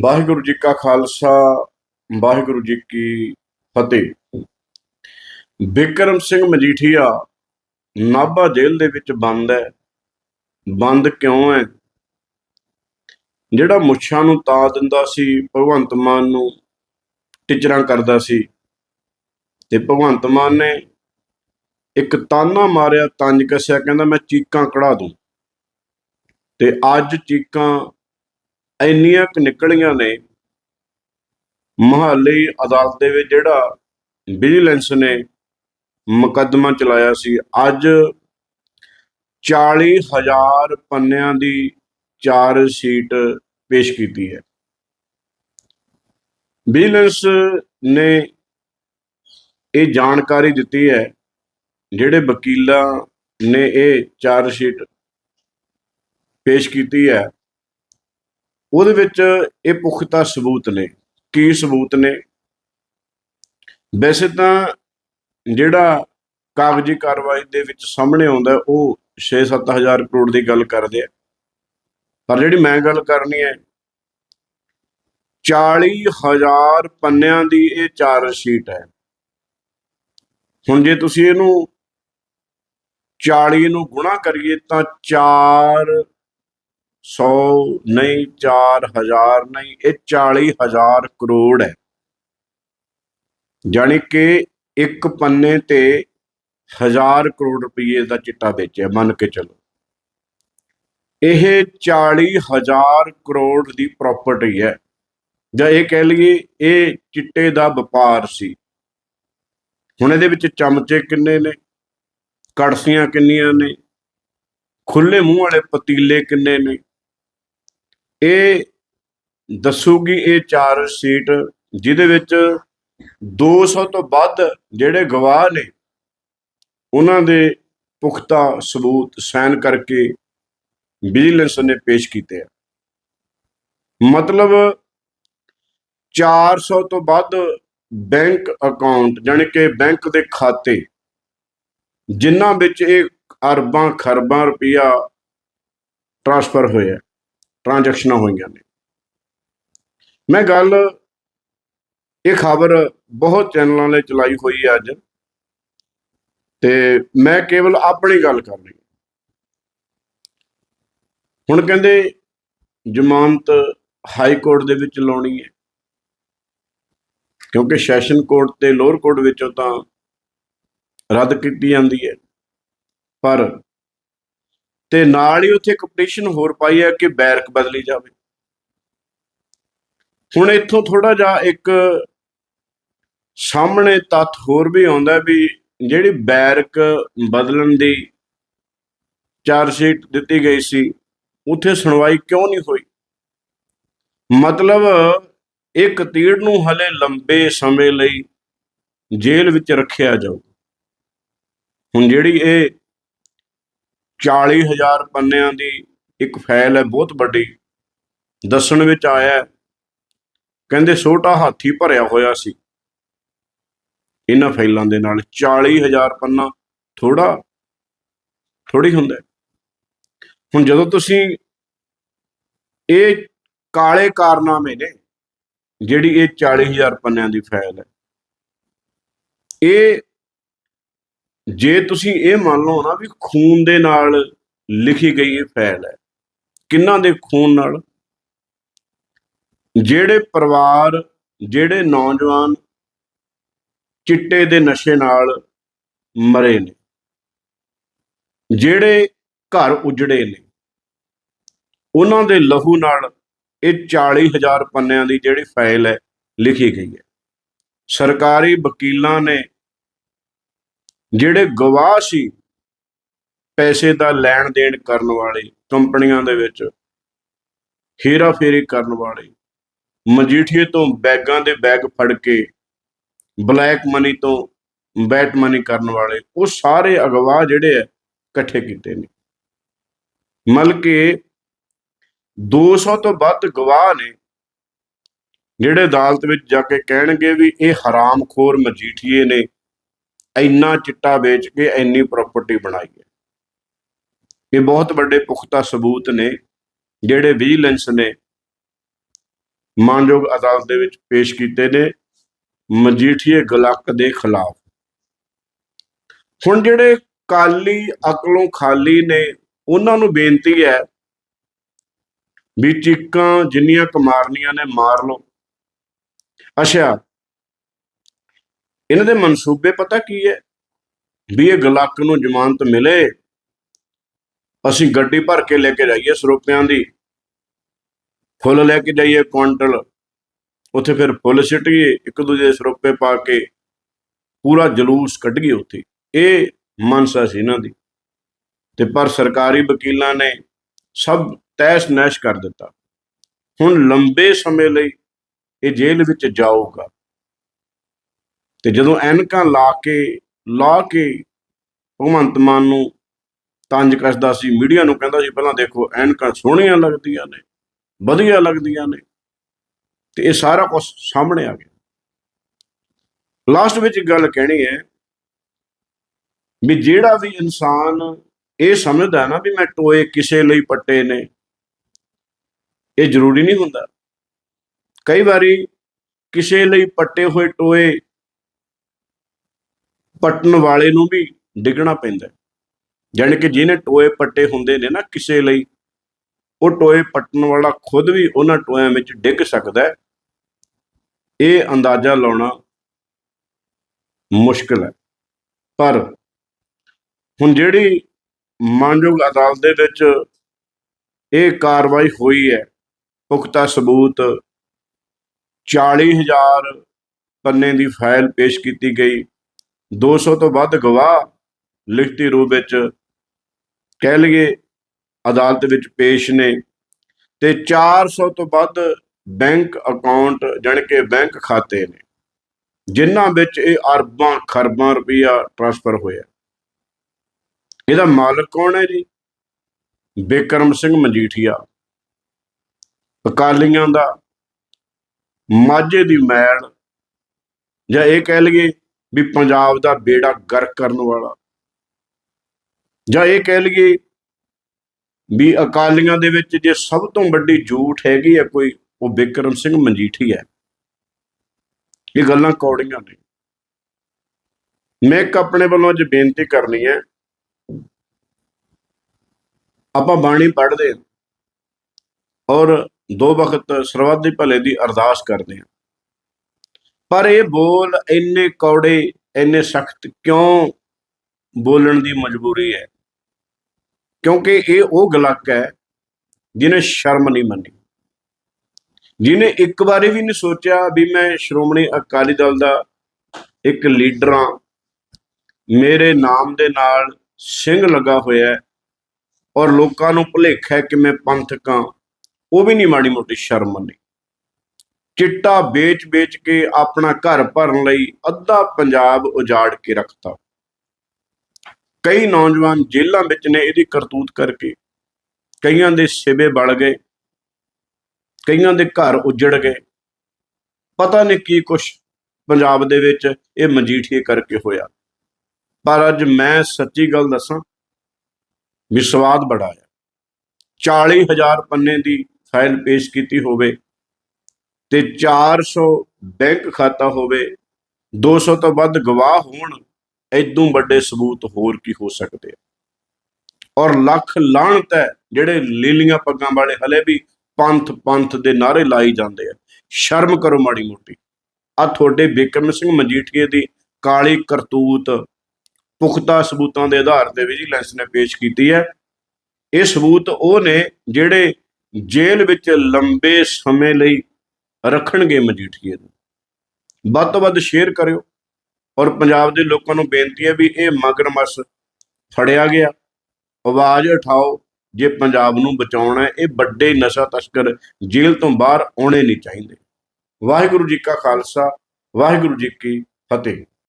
ਵਾਹਿਗੁਰੂ ਜੀ ਕਾ ਖਾਲਸਾ, ਵਾਹਿਗੁਰੂ ਜੀ ਕੀ ਫਤਿਹ। ਬਿਕਰਮ ਸਿੰਘ ਮਜੀਠੀਆ ਨਾਭਾ ਜੇਲ੍ਹ ਦੇ ਵਿੱਚ ਬੰਦ ਹੈ। ਬੰਦ ਕਿਉਂ ਹੈ? ਜਿਹੜਾ ਮੁੱਛਾਂ ਨੂੰ ਤਾ ਦਿੰਦਾ ਸੀ, ਭਗਵੰਤ ਮਾਨ ਨੂੰ ਟਿਚਰਾਂ ਕਰਦਾ ਸੀ। ਤੇ ਭਗਵੰਤ ਮਾਨ ਨੇ ਇੱਕ ਤਾਨਾ ਮਾਰਿਆ, ਤੰਜ ਕੱਸਿਆ, ਕਹਿੰਦਾ ਮੈਂ ਚੀਕਾਂ ਕਢਾ ਦੂੰ। ਤੇ ਅੱਜ ਚੀਕਾਂ ਇੰਨੀਆਂ ਕੁ ਨਿਕਲੀਆਂ ਨੇ, ਮਹਾਲੀ ਅਦਾਲਤ ਦੇ ਵਿੱਚ ਜਿਹੜਾ ਵਿਜੀਲੈਂਸ ਨੇ ਮੁਕੱਦਮਾ ਚਲਾਇਆ ਸੀ। ਅੱਜ 40000 ਪੰਨਿਆਂ ਦੀ ਚਾਰ ਸ਼ੀਟ ਪੇਸ਼ ਕੀਤੀ ਹੈ। ਵਿਜੀਲੈਂਸ ਨੇ ਇਹ ਜਾਣਕਾਰੀ ਦਿੱਤੀ ਹੈ, ਜਿਹੜੇ ਵਕੀਲਾਂ ਨੇ ਇਹ ਚਾਰ ਸ਼ੀਟ ਪੇਸ਼ ਕੀਤੀ ਹੈ। ਉਹਦੇ ਵਿੱਚ ਇਹ ਪੁਖਤਾ ਸਬੂਤ ਨੇ। ਕੀ ਸਬੂਤ ਨੇ? ਵੈਸੇ ਤਾਂ ਜਿਹੜਾ ਕਾਗਜ਼ੀ ਕਾਰਵਾਈ ਦੇ ਵਿੱਚ ਸਾਹਮਣੇ ਆਉਂਦਾ, ਉਹ 6-7000 ਕਰੋੜ ਦੀ ਗੱਲ ਕਰਦੇ ਆ। ਪਰ ਜਿਹੜੀ ਮੈਂ ਗੱਲ ਕਰਨੀ ਹੈ 40000 ਪੰਨਿਆਂ ਦੀ ਇਹ ਚਾਰ ਸ਼ੀਟ ਹੈ। ਹੁਣ ਜੇ ਤੁਸੀਂ ਇਹਨੂੰ 40 ਨੂੰ ਗੁਣਾ ਕਰੀਏ, ਤਾਂ 4 100 ਨਹੀਂ 4000 ਨਹੀਂ, ਇਹ 40000 ਕਰੋੜ ਹੈ। ਜਾਣੀ ਕਿ ਇੱਕ ਪੰਨੇ ਤੇ 1000 ਕਰੋੜ ਰੁਪਏ ਦਾ ਚਿੱਟਾ ਵੇਚਿਆ, ਮੰਨ ਕੇ ਚਲੋ। ਇਹ 40000 ਕਰੋੜ ਦੀ ਪ੍ਰਾਪਰਟੀ ਹੈ। ਜਾਂ ਇਹ ਕਹਿ ਲਈਏ, ਇਹ ਚਿੱਟੇ ਦਾ ਵਪਾਰ ਸੀ। ਹੁਣ ਇਹਦੇ ਵਿੱਚ ਚਮਚੇ ਕਿੰਨੇ ਨੇ? ਕੜਸੀਆਂ ਕਿੰਨੀਆਂ ਨੇ? ਖੁੱਲੇ ਮੂੰਹ ਵਾਲੇ ਪਤੀਲੇ ਕਿੰਨੇ ਨੇ? ਇਹ ਦੱਸੂਗੀ ਇਹ ਚਾਰ ਸੀਟ ਜਿਹਦੇ ਵਿੱਚ 200 ਤੋਂ ਵੱਧ ਜਿਹੜੇ ਗਵਾਹ ਨੇ, ਉਹਨਾਂ ਦੇ ਪੁਖਤਾ ਸਬੂਤ ਸਾਈਨ ਕਰਕੇ ਵਿਜੀਲੈਂਸ ਨੇ ਪੇਸ਼ ਕੀਤੇ ਆ। ਮਤਲਬ 400 ਤੋਂ ਵੱਧ ਬੈਂਕ ਅਕਾਊਂਟ, ਜਾਣੀ ਕਿ ਬੈਂਕ ਦੇ ਖਾਤੇ, ਜਿਨ੍ਹਾਂ ਵਿੱਚ ਇਹ ਅਰਬਾਂ ਖਰਬਾਂ ਰੁਪਇਆ ਟ੍ਰਾਂਸਫਰ ਹੋਇਆ ਟ੍ਰਾਂਜੈਕਸ਼ਨਾਂ ਹੋਈਆਂ ਨੇ। ਮੈਂ ਗੱਲ, ਇਹ ਖਬਰ ਬਹੁਤ ਚੈਨਲਾਂ 'ਤੇ ਚਲਾਈ ਹੋਈ ਹੈ ਅੱਜ। ਤੇ ਮੈਂ ਕੇਵਲ ਆਪਣੀ ਗੱਲ ਕਰ ਰਹੀ ਹੁਣ ਕਹਿੰਦੇ ਜ਼ਮਾਨਤ ਹਾਈ ਕੋਰਟ ਦੇ ਵਿੱਚ ਲਾਉਣੀ ਹੈ। ਕਿਉਂਕਿ ਸੈਸ਼ਨ ਕੋਰਟ ਤੇ ਲੋਅਰ ਕੋਰਟ ਵਿੱਚੋਂ ਤਾਂ ਰੱਦ ਕੀਤੀ ਜਾਂਦੀ ਹੈ। ਪਰ ਤੇ ਨਾਲ ਹੀ ਉੱਥੇ ਇੱਕ ਪਟੀਸ਼ਨ ਹੋਰ ਪਾਈ ਹੈ ਕਿ ਬੈਰਕ ਬਦਲੀ ਜਾਵੇ। ਹੁਣ ਇੱਥੋਂ ਥੋੜਾ ਜਿਹਾ ਇੱਕ ਸਾਹਮਣੇ ਤੱਥ ਹੋਰ ਵੀ ਆਉਂਦਾ ਵੀ ਜਿਹੜੀ ਬੈਰਕ ਬਦਲਣ ਦੀ ਚਾਰ ਸ਼ੀਟ ਦਿੱਤੀ ਗਈ ਸੀ, ਉੱਥੇ ਸੁਣਵਾਈ ਕਿਉਂ ਨਹੀਂ ਹੋਈ? ਮਤਲਬ ਇਹ ਕਤੀੜ ਨੂੰ ਹਲੇ ਲੰਬੇ ਸਮੇਂ ਲਈ ਜੇਲ੍ਹ ਵਿੱਚ ਰੱਖਿਆ ਜਾਊ ਹੁਣ ਜਿਹੜੀ ਇਹ 40000 ਪੰਨਿਆਂ ਦੀ ਇੱਕ ਫਾਈਲ ਹੈ, ਬਹੁਤ ਵੱਡੀ। ਦੱਸਣ ਵਿੱਚ ਆਇਆ ਕਹਿੰਦੇ ਛੋਟਾ ਹਾਥੀ ਭਰਿਆ ਹੋਇਆ ਸੀ। ਇਹਨਾਂ ਫਾਈਲਾਂ ਦੇ ਨਾਲ 40000 ਪੰਨਾ ਥੋੜਾ ਥੋੜੀ ਹੁੰਦਾ ਹੁਣ ਜਦੋਂ ਤੁਸੀਂ ਇਹ ਕਾਲੇ ਕਾਰਨਾਮੇ ਨੇ, ਜਿਹੜੀ ਇਹ 40000 ਪੰਨਿਆਂ ਦੀ ਫਾਈਲ ਹੈ, ਇਹ ਜੇ ਤੁਸੀਂ ਇਹ ਮੰਨ ਲਓ ਨਾ ਵੀ ਖੂਨ ਦੇ ਨਾਲ ਲਿਖੀ ਗਈ ਇਹ ਫਾਈਲ ਹੈ, ਕਿੰਨਾਂ ਦੇ ਖੂਨ ਨਾਲ? ਜਿਹੜੇ ਪਰਿਵਾਰ, ਜਿਹੜੇ ਨੌਜਵਾਨ ਚਿੱਟੇ ਦੇ ਨਸ਼ੇ ਨਾਲ ਮਰੇ ਨੇ, ਜਿਹੜੇ ਘਰ ਉਜੜੇ ਨੇ, ਉਹਨਾਂ ਦੇ ਲਹੂ ਨਾਲ ਇਹ 40000 ਪੰਨਿਆਂ ਦੀ ਜਿਹੜੀ ਫਾਈਲ ਹੈ ਲਿਖੀ ਗਈ ਹੈ। ਸਰਕਾਰੀ ਵਕੀਲਾਂ ਨੇ ਜਿਹੜੇ ਗਵਾਹ ਸੀ, ਪੈਸੇ ਦਾ ਲੈਣ ਦੇਣ ਕਰਨ ਵਾਲੇ ਕੰਪਨੀਆਂ ਦੇ ਵਿੱਚ ਹੇਰਾ ਫੇਰੀ ਕਰਨ ਵਾਲੇ, ਮਜੀਠੀਏ ਤੋਂ ਬੈਗਾਂ ਦੇ ਬੈਗ ਫੜ ਕੇ, ਬਲੈਕ ਮਨੀ ਤੋਂ ਬੈਟ ਮਨੀ ਕਰਨ ਵਾਲੇ, ਉਹ ਸਾਰੇ ਅਗਵਾ ਜਿਹੜੇ ਆ, ਇਕੱਠੇ ਕੀਤੇ ਨੇ। ਮਤਲਬ ਕਿ 200 ਤੋਂ ਵੱਧ ਗਵਾਹ ਨੇ, ਜਿਹੜੇ ਅਦਾਲਤ ਵਿੱਚ ਜਾ ਕੇ ਕਹਿਣਗੇ ਵੀ ਇਹ ਹਰਾਮਖੋਰ ਮਜੀਠੀਏ ਨੇ ਇੰਨਾ ਚਿੱਟਾ ਵੇਚ ਕੇ ਇੰਨੀ ਪ੍ਰਾਪਰਟੀ ਬਣਾਈ ਹੈ। ਇਹ ਬਹੁਤ ਵੱਡੇ ਪੁਖਤਾ ਸਬੂਤ ਨੇ, ਜਿਹੜੇ ਵਿਜੀਲੈਂਸ ਨੇ ਮਾਨਯੋਗ ਅਦਾਲਤ ਦੇ ਵਿੱਚ ਪੇਸ਼ ਕੀਤੇ ਨੇ ਮਜੀਠੀਏ ਗਲਕ ਦੇ ਖਿਲਾਫ। ਹੁਣ ਜਿਹੜੇ ਕਾਲੀ ਅਕਲੋਂ ਖਾਲੀ ਨੇ, ਉਹਨਾਂ ਨੂੰ ਬੇਨਤੀ ਹੈ ਵੀ ਚੀਕਾਂ ਜਿੰਨੀਆਂ ਕੁ ਮਾਰਨੀਆਂ ਨੇ ਮਾਰ ਲਓ। ਅੱਛਾ ਇਹਨਾਂ ਦੇ ਮਨਸੂਬੇ ਪਤਾ ਕੀ ਹੈ? ਵੀ ਇਹ ਗਲਕ ਨੂੰ ਜ਼ਮਾਨਤ ਮਿਲੇ, ਅਸੀਂ ਗੱਡੀ ਭਰ ਕੇ ਲੈ ਕੇ ਜਾਈਏ ਸਰੋਪਿਆਂ ਦੀ। ਫੁੱਲ ਲੈ ਕੇ ਜਾਈਏ ਕੁਆਂਟਲ। ਉੱਥੇ ਫਿਰ ਫੁੱਲ ਸਿੱਟੀਏ, ਇੱਕ ਦੂਜੇ ਦੇ ਸਰੋਪੇ ਪਾ ਕੇ, ਪੂਰਾ ਜਲੂਸ ਕੱਢ ਗਏ ਉੱਥੇ। ਇਹ ਮਨਸਾ ਸੀ ਇਹਨਾਂ ਦੀ। ਤੇ ਪਰ ਸਰਕਾਰੀ ਵਕੀਲਾਂ ਨੇ ਸਭ ਤੈਸ਼ ਨੈਸ਼ ਕਰ ਦਿੱਤਾ। ਹੁਣ ਲੰਬੇ ਸਮੇਂ ਲਈ ਇਹ ਜੇਲ੍ਹ ਵਿੱਚ ਜਾਊਗਾ। ਤੇ ਜਦੋਂ ਐਨਕਾਂ ਲਾ ਕੇ ਲਾ ਕੇ ਭਗਵੰਤ ਮਾਨ ਨੂੰ ਤੰਜ ਕੱਸਦਾ ਸੀ, ਮੀਡੀਆ ਨੂੰ ਕਹਿੰਦਾ ਸੀ, ਪਹਿਲਾਂ ਦੇਖੋ, ਐਨਕਾਂ ਸੋਹਣੀਆਂ ਲੱਗਦੀਆਂ ਨੇ, ਵਧੀਆ ਲੱਗਦੀਆਂ ਨੇ। ਤੇ ਇਹ ਸਾਰਾ ਕੁਝ ਸਾਹਮਣੇ ਆ ਗਿਆ। ਲਾਸਟ ਵਿੱਚ ਇੱਕ ਗੱਲ ਕਹਿਣੀ ਹੈ ਵੀ ਜਿਹੜਾ ਵੀ ਇਨਸਾਨ ਇਹ ਸਮਝਦਾ ਨਾ ਵੀ ਮੈਂ ਟੋਏ ਕਿਸੇ ਲਈ ਪੱਟੇ ਨੇ, ਇਹ ਜ਼ਰੂਰੀ ਨਹੀਂ ਹੁੰਦਾ। ਕਈ ਵਾਰੀ ਕਿਸੇ ਲਈ ਪੱਟੇ ਹੋਏ ਟੋਏ ਪੱਟਣ ਵਾਲੇ ਨੂੰ ਵੀ ਡਿੱਗਣਾ ਪੈਂਦਾ ਹੈ। ਜਾਣੀ ਕਿ ਜਿਹਨੇ ਟੋਏ ਪੱਟੇ ਹੁੰਦੇ ਨੇ ਨਾ ਕਿਸੇ ਲਈ, ਉਹ ਟੋਏ ਪੱਟਣ ਵਾਲਾ ਖੁਦ ਵੀ ਉਹਨਾਂ ਟੋਇਆਂ ਵਿੱਚ ਡਿੱਗ ਸਕਦਾ ਹੈ। ਇਹ ਅੰਦਾਜ਼ਾ ਲਾਉਣਾ ਮੁਸ਼ਕਲ ਹੈ। ਪਰ ਹੁਣ ਜਿਹੜੀ ਮਾਨਯੋਗ ਅਦਾਲਤ ਦੇ ਵਿੱਚ ਇਹ ਕਾਰਵਾਈ ਹੋਈ ਹੈ, ਪੁਖਤਾ ਸਬੂਤ 40000 ਪੰਨੇ ਦੀ ਫਾਈਲ ਪੇਸ਼ ਕੀਤੀ ਗਈ। 200 ਤੋਂ ਵੱਧ ਗਵਾਹ ਲਿਖਤੀ ਰੂਪ ਵਿੱਚ ਕਹਿ ਲਈਏ ਅਦਾਲਤ ਵਿੱਚ ਪੇਸ਼ ਨੇ ਤੇ 400 ਤੋਂ ਵੱਧ ਬੈਂਕ ਅਕਾਊਂਟ ਜਾਣੀ ਕਿ ਬੈਂਕ ਖਾਤੇ ਨੇ, ਜਿਨ੍ਹਾਂ ਵਿੱਚ ਇਹ ਅਰਬਾਂ, ਖਰਬਾਂ ਰੁਪਈਆ ਟ੍ਰਾਂਸਫਰ ਹੋਇਆ। ਇਹਦਾ ਮਾਲਕ ਕੌਣ ਹੈ ਜੀ? ਬੇਕਰਮ ਸਿੰਘ ਮਜੀਠੀਆ। ਅਕਾਲੀਆਂ ਦਾ ਮਾਝੇ ਦੀ ਮੈਲ ਜਾਂ ਇਹ ਕਹਿ ਲਈਏ ਵੀ ਪੰਜਾਬ ਦਾ ਬੇੜਾ ਗਰਕ ਕਰਨ ਵਾਲਾ। ਜਾਂ ਇਹ ਕਹਿ ਲਈਏ ਵੀ ਅਕਾਲੀਆਂ ਦੇ ਵਿੱਚ ਜੇ ਸਭ ਤੋਂ ਵੱਡੀ ਝੂਠ ਹੈਗੀ ਹੈ ਕੋਈ, ਉਹ ਬਿਕਰਮ ਸਿੰਘ ਮਜੀਠੀ ਹੈ। ਇਹ ਗੱਲਾਂ ਕੌੜੀਆਂ ਨੇ। ਮੈਂ ਇੱਕ ਆਪਣੇ ਵੱਲੋਂ ਅੱਜ ਬੇਨਤੀ ਕਰਨੀ ਹੈ, ਆਪਾਂ ਬਾਣੀ ਪੜ੍ਹਦੇ ਹਾਂ ਔਰ ਦੋ ਵਕਤ ਸਰਬੱਤ ਭਲੇ ਦੀ ਅਰਦਾਸ ਕਰਦੇ ਹਾਂ। ਪਰ ਇਹ ਬੋਲ ਇੰਨੇ ਕੌੜੇ, ਇੰਨੇ ਸਖਤ ਕਿਉਂ ਬੋਲਣ ਦੀ ਮਜਬੂਰੀ ਹੈ? ਕਿਉਂਕਿ ਇਹ ਉਹ ਗਲਕ ਹੈ ਜਿਹਨੇ ਸ਼ਰਮ ਨਹੀਂ ਮੰਨੀ। ਜਿਹਨੇ ਇੱਕ ਵਾਰੀ ਵੀ ਨਹੀਂ ਸੋਚਿਆ ਵੀ ਮੈਂ ਸ਼੍ਰੋਮਣੀ ਅਕਾਲੀ ਦਲ ਦਾ ਇੱਕ ਲੀਡਰ ਹਾਂ। ਮੇਰੇ ਨਾਮ ਦੇ ਨਾਲ ਸਿੰਘ ਲੱਗਾ ਹੋਇਆ ਔਰ ਲੋਕਾਂ ਨੂੰ ਭੁਲੇਖਾ ਹੈ ਕਿ ਮੈਂ ਪੰਥਕ ਹਾਂ। ਉਹ ਵੀ ਨਹੀਂ ਮਾੜੀ ਮੋਟੀ ਸ਼ਰਮ ਮੰਨੀ। ਚਿੱਟਾ ਵੇਚ-ਵੇਚ ਕੇ ਆਪਣਾ ਘਰ ਭਰਨ ਲਈ ਅੱਧਾ ਪੰਜਾਬ ਉਜਾੜ ਕੇ ਰੱਖਤਾ। ਕਈ ਨੌਜਵਾਨ ਜੇਲ੍ਹਾਂ ਵਿੱਚ ਨੇ ਇਹਦੀ ਕਰਤੂਤ ਕਰਕੇ। ਕਈਆਂ ਦੇ ਸਿਵੇ ਬਲ ਗਏ। ਕਈਆਂ ਦੇ ਘਰ ਉਜੜ ਗਏ। ਪਤਾ ਨਹੀਂ ਕੀ ਕੁਛ ਪੰਜਾਬ ਦੇ ਵਿੱਚ ਇਹ ਮਜੀਠੀਏ ਕਰਕੇ ਹੋਇਆ। ਪਰ ਅੱਜ ਮੈਂ ਸੱਚੀ ਗੱਲ ਦੱਸਾਂ ਵੀ ਬੜਾ ਆ। 40000 ਪੰਨੇ ਦੀ ਫਾਈਲ ਪੇਸ਼ ਕੀਤੀ ਹੋਵੇ ਤੇ 400 ਬੈਂਕ ਖਾਤਾ ਹੋਵੇ 200 ਤੋਂ ਵੱਧ ਗਵਾਹ ਹੋਣ ਇਦੋਂ ਵੱਡੇ ਸਬੂਤ ਹੋਰ ਕੀ ਹੋ ਸਕਦੇ ਆ? ਔਰ ਲੱਖ ਲਾਹਣਤ ਹੈ, ਜਿਹੜੇ ਲੀਲੀਆਂ ਪੱਗਾਂ ਵਾਲੇ ਹਲੇ ਵੀ ਪੰਥ ਪੰਥ ਦੇ ਨਾਰੇ ਲਾਈ ਜਾਂਦੇ ਆ। ਸ਼ਰਮ ਕਰੋ ਮਾੜੀ ਮੋਟੀ। ਆ ਤੁਹਾਡੇ ਬਿਕਰਮ ਸਿੰਘ ਮਜੀਠੀਏ ਦੀ ਕਾਲੀ ਕਰਤੂਤ ਪੁਖਤਾ ਸਬੂਤਾਂ ਦੇ ਆਧਾਰ ਤੇ ਵਿਜੀਲੈਂਸ ਨੇ ਪੇਸ਼ ਕੀਤੀ ਹੈ। ਇਹ ਸਬੂਤ ਉਹ ਨੇ ਜਿਹੜੇ ਜੇਲ੍ਹ ਵਿੱਚ ਲੰਬੇ ਸਮੇਂ ਲਈ ਰੱਖਣਗੇ ਮਜੀਠੀਏ ਨੂੰ। ਵੱਧ ਤੋਂ ਵੱਧ ਸ਼ੇਅਰ ਕਰਿਓ। ਔਰ ਪੰਜਾਬ ਦੇ ਲੋਕਾਂ ਨੂੰ ਬੇਨਤੀ ਹੈ ਵੀ ਇਹ ਮਗਰਮੱਛ ਫੜਿਆ ਗਿਆ। ਆਵਾਜ਼ ਉਠਾਓ, ਜੇ ਪੰਜਾਬ ਨੂੰ ਬਚਾਉਣਾ ਹੈ, ਇਹ ਵੱਡੇ ਨਸ਼ਾ ਤਸਕਰ ਜੇਲ੍ਹ ਤੋਂ ਬਾਹਰ ਆਉਣੇ ਨਹੀਂ ਚਾਹੀਦੇ। ਵਾਹਿਗੁਰੂ ਜੀ ਕਾ ਖਾਲਸਾ, ਵਾਹਿਗੁਰੂ ਜੀ ਕੀ ਫਤਿਹ।